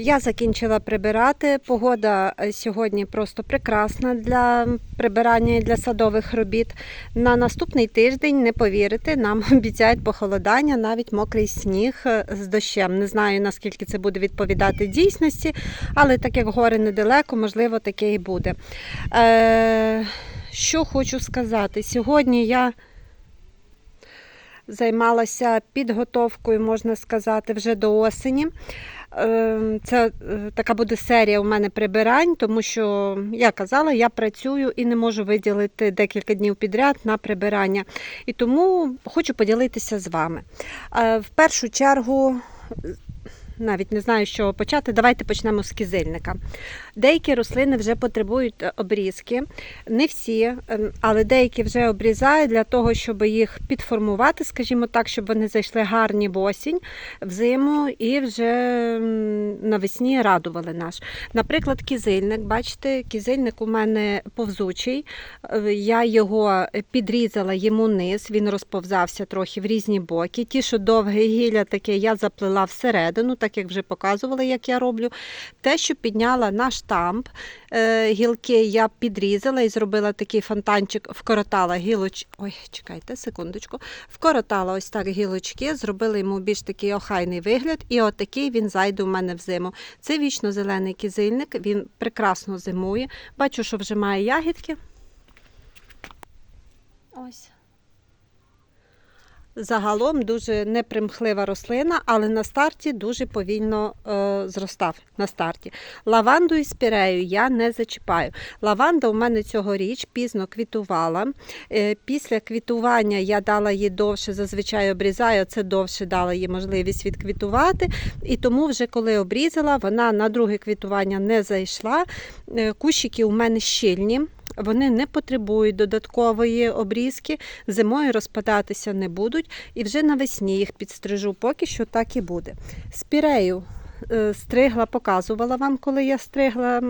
Я закінчила прибирати. Погода е, сьогодні просто прекрасна для прибирання і для садових робіт. На наступний тиждень, не повірите, нам обіцяють похолодання, навіть мокрий сніг е, з дощем. Не знаю наскільки це буде відповідати дійсності, але так як гори недалеко, можливо, таке і буде. Е, що хочу сказати? Сьогодні я займалася підготовкою, можна сказати, вже до осені. Е, Це е, така буде серія у мене прибирань, тому що я казала, я працюю і не можу виділити декілька днів підряд на прибирання. І тому хочу поділитися з вами. Е, В першу чергу. Навіть не знаю, з чого почати. Давайте почнемо з кизильника. Деякі рослини вже потребують е, обрізки, не всі, ем, але деякі вже обрізають для того, щоб їх підформувати, скажімо так, щоб вони зайшли гарні в осінь, в зиму і вже навесні радували наш. Наприклад, кізильник. Бачите, кізильник у мене повзучий. Е, Я його підрізала йому низ, він розповзався трохи в різні боки. Ті, що довге гілля таке, я заплела всередину, так як вже показувала, як я роблю. Те, що підняла на штамп, е, гілки я підрізала і зробила такий фонтанчик, вкоротала гілоч... Ой, чекайте, секундочку. Вкоротала ось так гілочки, зробила йому більш такий охайний вигляд, і отакий він зайде у мене в зиму. Це вічно-зелений кизильник, він прекрасно зимує. Бачу, що вже має ягідки. Ось. Загалом дуже непримхлива рослина, але на старті дуже повільно е, зростав. На старті. Лаванду і спірею я не зачіпаю. Лаванда у мене цьогоріч пізно квітувала. Е, після квітування я дала їй довше, зазвичай обрізаю, це довше дала їй можливість відквітувати. І тому, вже коли обрізала, вона на друге квітування не зайшла. Е, кущики у мене щільні. Вони не потребують додаткової обрізки, зимою розпадатися не будуть, і вже навесні їх підстрижу, поки що так і буде. Спірею е, стригла, показувала вам, коли я стригла.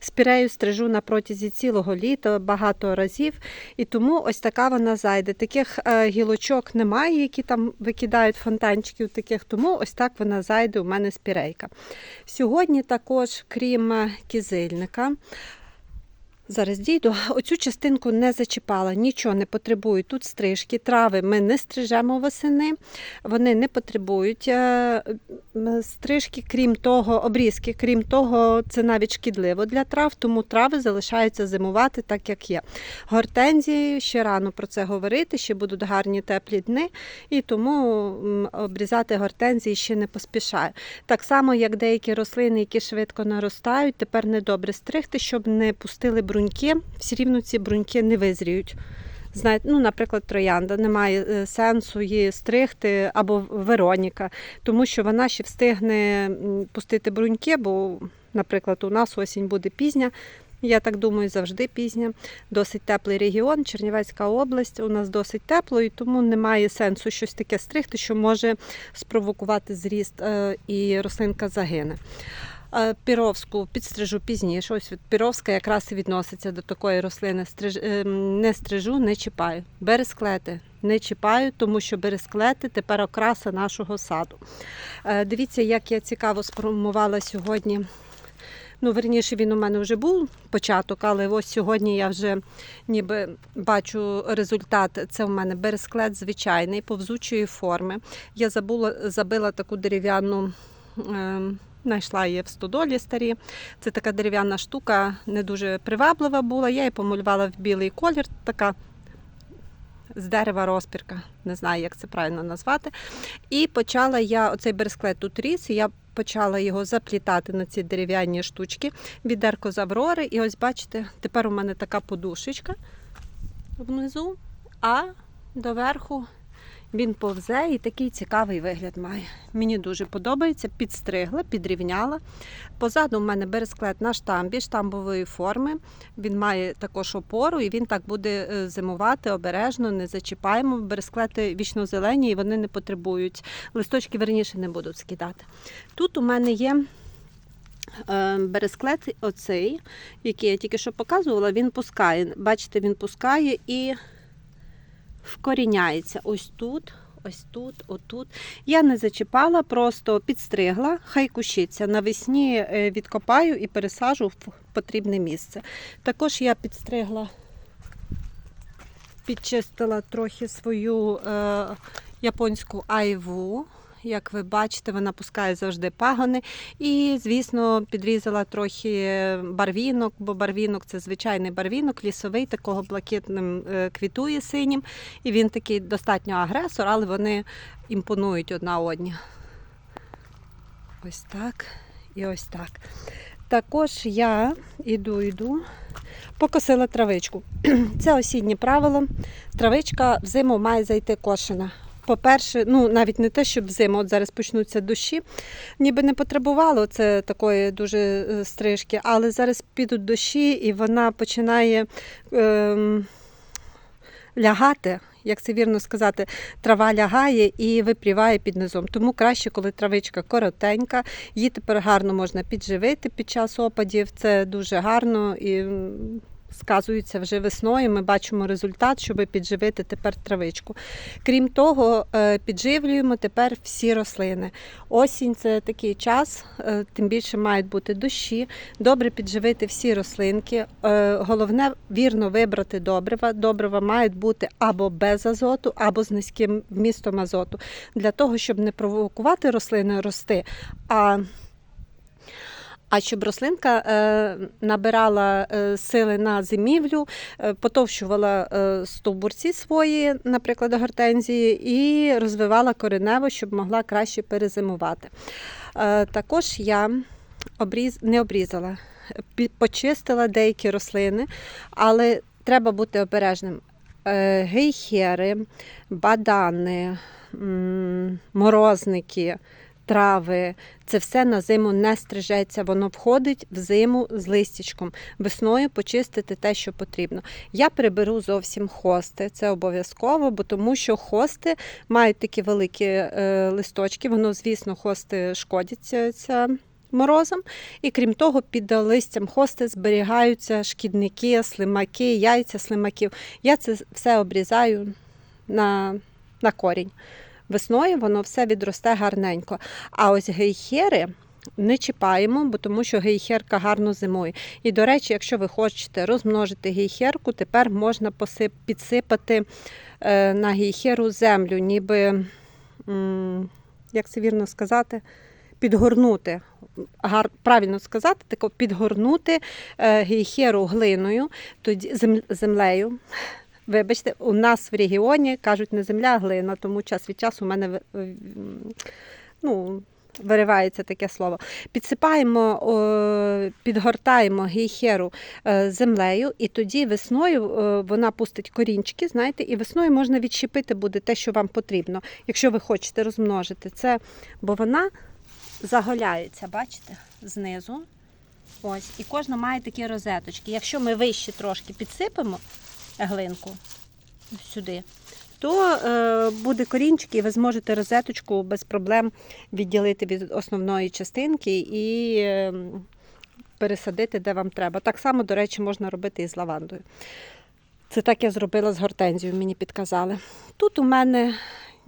Спірею стрижу на протязі цілого літа багато разів, і тому ось така вона зайде. Таких е, гілочок немає, які там викидають фонтанчиків таких, тому ось так вона зайде у мене спірейка. Сьогодні також, крім е, кізильника, Зараз дійду. Оцю частинку не зачіпала, нічого не потребують. Тут стрижки, трави ми не стрижемо восени, вони не потребують е, стрижки, крім того, обрізки, крім того, це навіть шкідливо для трав, тому трави залишаються зимувати так, як є. Гортензії ще рано про це говорити, ще будуть гарні теплі дни, і тому обрізати гортензії ще не поспішаю. Так само, як деякі рослини, які швидко наростають, тепер недобре стригти, щоб не пустили бруньки. Все рівно ці бруньки не визріють. Знаєте, ну, наприклад, троянда немає е, сенсу її стригти або Вероніка, тому що вона ще встигне пустити бруньки, бо, наприклад, у нас осінь буде пізня. Я так думаю, завжди пізня. Досить теплий регіон, Чернівецька область. У нас досить тепло, і тому немає сенсу щось таке стригти, що може спровокувати зріст е, і рослинка загине. Е, Піровську підстрижу пізніше. Ось от піровська якраз і відноситься до такої рослини. Стриж... е, Не стрижу, не чіпаю. Бересклети не чіпаю, тому що бересклети тепер окраса нашого саду. Е, Дивіться, як я цікаво сформувала сьогодні. Ну, верніше, він у мене вже був початок, але ось сьогодні я вже ніби бачу результат. Це у мене бересклет звичайний, повзучої форми. Я забула, забила таку дерев'яну. Е, Знайшла її в стодолі старі. Це така дерев'яна штука, не дуже приваблива була. Я її помалювала в білий колір, така з дерева розпірка, не знаю, як це правильно назвати. І почала я оцей бересклет тут ріс, і я почала його заплітати на ці дерев'яні штучки. Відерко з Аврори. І ось бачите, тепер у мене така подушечка внизу, а доверху він повзе і такий цікавий вигляд має. Мені дуже подобається. Підстригла, підрівняла. Позаду в мене бересклет на штамбі, штамбової форми. Він має також опору і він так буде е, зимувати обережно, не зачіпаємо. Бересклети вічно зелені і вони не потребують. Листочки верніше не будуть скидати. Тут у мене є. е, Бересклет оцей, який я тільки що показувала, він пускає. Бачите, він пускає і вкоріняється ось тут, ось тут, отут. Я не зачіпала, просто підстригла, хай кущиться. Навесні е, відкопаю і пересажу в потрібне місце. Також я підстригла, підчистила трохи свою е, японську айву. Як ви бачите, вона пускає завжди пагони. І, звісно, підрізала трохи барвінок, бо барвінок це звичайний барвінок, лісовий, такого блакитним е, квітує синім. І він такий достатньо агресор, але вони імпонують одна одні. Ось так і ось так. Також я іду, йду, покосила травичку. Це осіннє правило. Травичка взиму має зайти кошена. По-перше, ну навіть не те, щоб взиму, от зараз почнуться дощі, ніби не потребувало це такої дуже е, стрижки, але зараз підуть дощі і вона починає ем, лягати, як це вірно сказати, трава лягає і випріває під низом. Тому краще, коли травичка коротенька, її тепер гарно можна підживити під час опадів. Це дуже гарно і м, сказується вже весною. Ми бачимо результат, щоб підживити тепер травичку. Крім того, е, підживлюємо тепер всі рослини. Осінь це такий час, е, тим більше мають бути дощі. Добре підживити всі рослинки. Е, Головне вірно вибрати добрива. Добрива мають бути або без азоту, або з низьким вмістом азоту, для того, щоб не провокувати рослини рости. а а щоб рослинка е, набирала е, сили на зимівлю, е, потовщувала стовбурці свої, наприклад, гортензії, і розвивала коренево, щоб могла краще перезимувати. Також я обріз... не обрізала, почистила деякі рослини, але треба бути обережним. Гейхери, бадани, морозники, трави. Це все на зиму не стрижеться, воно входить в зиму з листячком. Весною почистити те, що потрібно. Я приберу зовсім хости, це обов'язково, бо тому що хости мають такі великі е, листочки. Воно, звісно, хости шкодяться морозом. І крім того, під листям хости зберігаються шкідники, слимаки, яйця слимаків. Я це все обрізаю на, на корінь. Весною воно все відросте гарненько. А ось гейхери не чіпаємо, бо тому що гейхерка гарно зимує. І, до речі, якщо ви хочете розмножити гейхерку, тепер можна посип, підсипати е, на гейхеру землю, ніби, м, як це вірно сказати, підгорнути. Гар, правильно сказати, тако підгорнути е, гейхеру глиною, тоді зем, землею. Вибачте, у нас в регіоні кажуть не земля, а глина, тому час від часу у мене ну, виривається таке слово. Підсипаємо, підгортаємо гейхеру е, землею, і тоді весною е, вона пустить корінчики, знаєте, і весною можна відщепити буде те, що вам потрібно, якщо ви хочете розмножити це, бо вона заголяється, бачите, знизу. Ось, і кожна має такі розеточки. Якщо ми вище трошки підсипемо глинку сюди, то е, буде корінчик, і ви зможете розеточку без проблем відділити від основної частинки і е, пересадити, де вам треба. Так само, до речі, можна робити і з лавандою. Це так я зробила з гортензією, мені підказали. Тут у мене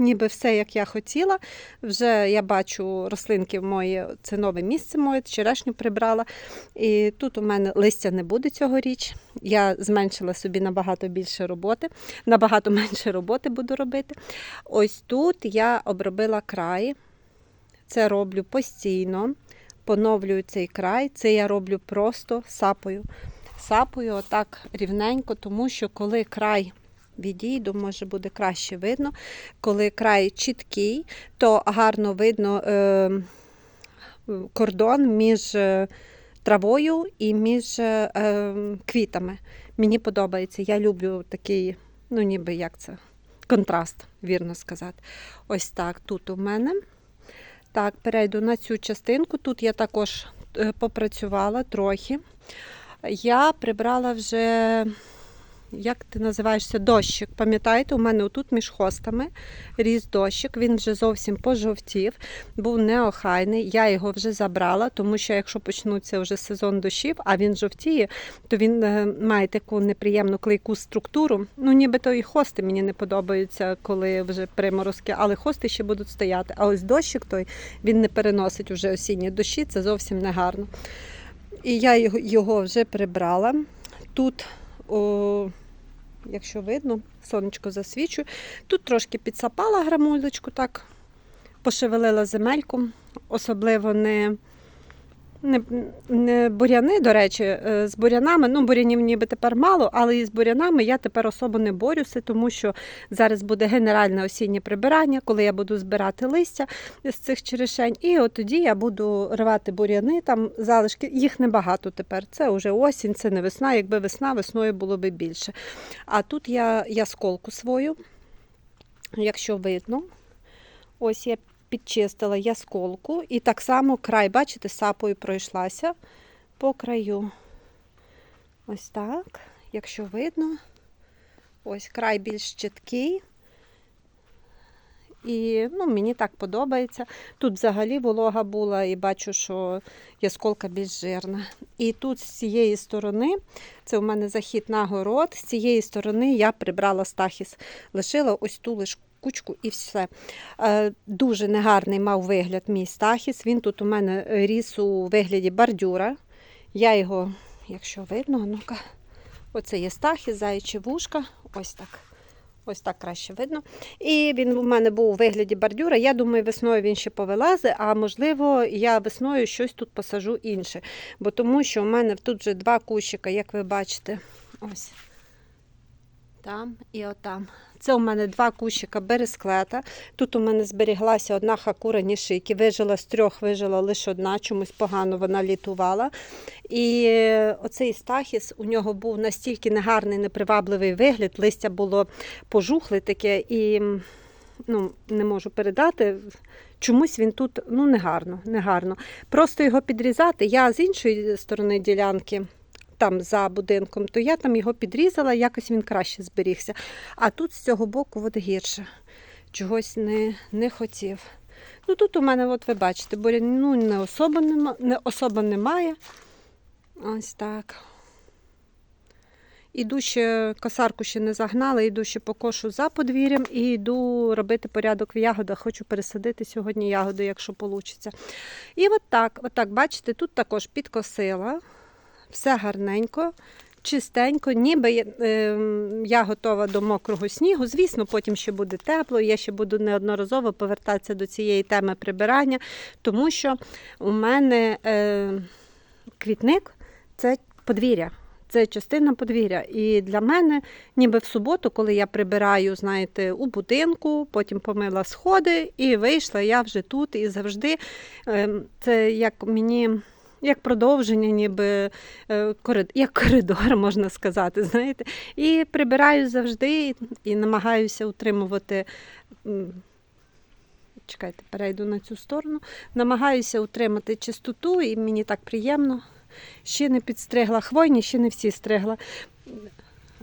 ніби все, як я хотіла. Вже я бачу рослинки мої, це нове місце моє, черешню прибрала. І тут у мене листя не буде цьогоріч. Я зменшила собі набагато більше роботи, набагато менше роботи буду робити. Ось тут я обробила край. Це роблю постійно, поновлюю цей край. Це я роблю просто сапою. Сапою отак рівненько, тому що коли край відійду, може буде краще видно. Коли край чіткий, то гарно видно е, кордон між е, травою і між е, квітами. Мені подобається. Я люблю такий, ну ніби як це, контраст, вірно сказати. Ось так тут у мене. Так, перейду на цю частинку. Тут я також попрацювала трохи. Я прибрала вже як ти називаєшся, дощик. Пам'ятаєте, у мене отут між хостами ріс дощик, він вже зовсім пожовтів, був неохайний. Я його вже забрала, тому що якщо почнуться вже сезон дощів, а він жовтіє, то він е, має таку неприємну клейку структуру. Ну, нібито і хости мені не подобаються, коли вже приморозки, але хости ще будуть стояти. А ось дощик той він не переносить вже осінні дощі, це зовсім не гарно. І я його, вже прибрала. Тут, якщо видно, сонечко засвічу. Тут трошки підсапала грамулечку, так пошевелила земельку, особливо не, не, не буряни, до речі, е, з бурянами. Ну, бурянів ніби тепер мало, але і з бурянами я тепер особо не борюся, тому що зараз буде генеральне осіннє прибирання, коли я буду збирати листя з цих черешень. І от тоді я буду рвати буряни, там залишки. Їх небагато тепер. Це вже осінь, це не весна. Якби весна, весною було би більше. А тут я ясколку свою, якщо видно, ось я підчистила ясколку. І так само край, бачите, сапою пройшлася по краю. Ось так, якщо видно, ось край більш чіткий. І ну, мені так подобається. Тут взагалі волога була, і бачу, що ясколка більш жирна. І тут з цієї сторони, це у мене захід на город, з цієї сторони я прибрала стахіс, лишила ось ту лиш кучку і все. Е, Дуже негарний мав вигляд мій стахіс. Він тут у мене ріс у вигляді бордюра. Я його, якщо видно, ну-ка, оце є стахіс, заячі вушка, ось так. Ось так краще видно. І він у мене був у вигляді бордюра. Я думаю, весною він ще повилазить, а можливо, я весною щось тут посажу інше. Бо тому що у мене тут вже два кущика, як ви бачите. Ось. Там і отам. Це у мене два кущика бересклета. Тут у мене зберіглася одна хакура нішики. Вижила з трьох, вижила лише одна, чомусь погано вона літувала. І оцей стахіс у нього був настільки негарний, непривабливий вигляд. Листя було пожухле таке і ну, не можу передати. Чомусь він тут ну, негарно, негарно. Просто його підрізати. Я з іншої сторони ділянки там за будинком, то я там його підрізала, якось він краще зберігся. А тут з цього боку от гірше. Чогось не, не хотів. Ну тут у мене, от ви бачите, буряну не особо, нема, не особо немає. Ось так. Іду ще косарку ще не загнала, іду ще покошу за подвір'ям і йду робити порядок в ягодах. Хочу пересадити сьогодні ягоди, якщо вийде. І от так, от так, бачите, тут також підкосила все гарненько, чистенько, ніби я, е, я готова до мокрого снігу. Звісно, потім ще буде тепло, я ще буду неодноразово повертатися до цієї теми прибирання, тому що у мене е, квітник це подвір'я. Це частина подвір'я. І для мене, ніби в суботу, коли я прибираю, знаєте, у будинку, потім помила сходи і вийшла я вже тут. І завжди е, це як мені як продовження, ніби е, як коридор, можна сказати. знаєте. І прибираю завжди і намагаюся утримувати. Чекайте, перейду на цю сторону. Намагаюся утримати чистоту, і мені так приємно. Ще не підстригла хвойні, ще не всі стригла.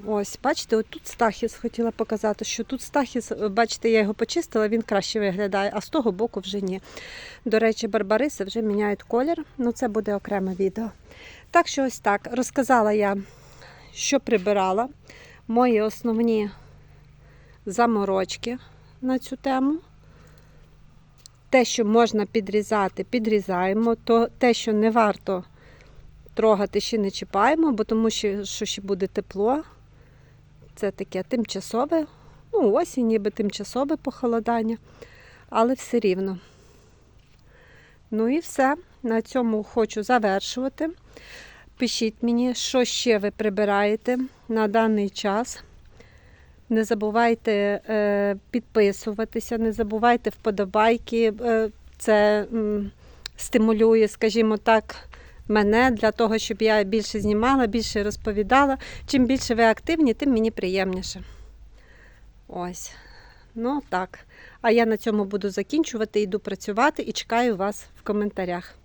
Ось, бачите, от тут стахіс хотіла показати, що тут стахіс, бачите, я його почистила, він краще виглядає, а з того боку вже ні. До речі, барбариси вже міняють колір, ну це буде окреме відео. Так що ось так. Розказала я, що прибирала, мої основні заморочки на цю тему. Те, що можна підрізати, підрізаємо, то те, що не варто трогати, ще не чіпаємо, бо тому що, що ще буде тепло. Це таке тимчасове, ну, осінь, ніби тимчасове похолодання, але все рівно. Ну і все. На цьому хочу завершувати. Пишіть мені, що ще ви прибираєте на даний час. Не забувайте е, підписуватися, не забувайте вподобайки. Е, це стимулює, скажімо так, мене для того, щоб я більше знімала, більше розповідала. Чим більше ви активні, тим мені приємніше. Ось. Ну так. А я на цьому буду закінчувати, йду працювати і чекаю вас в коментарях.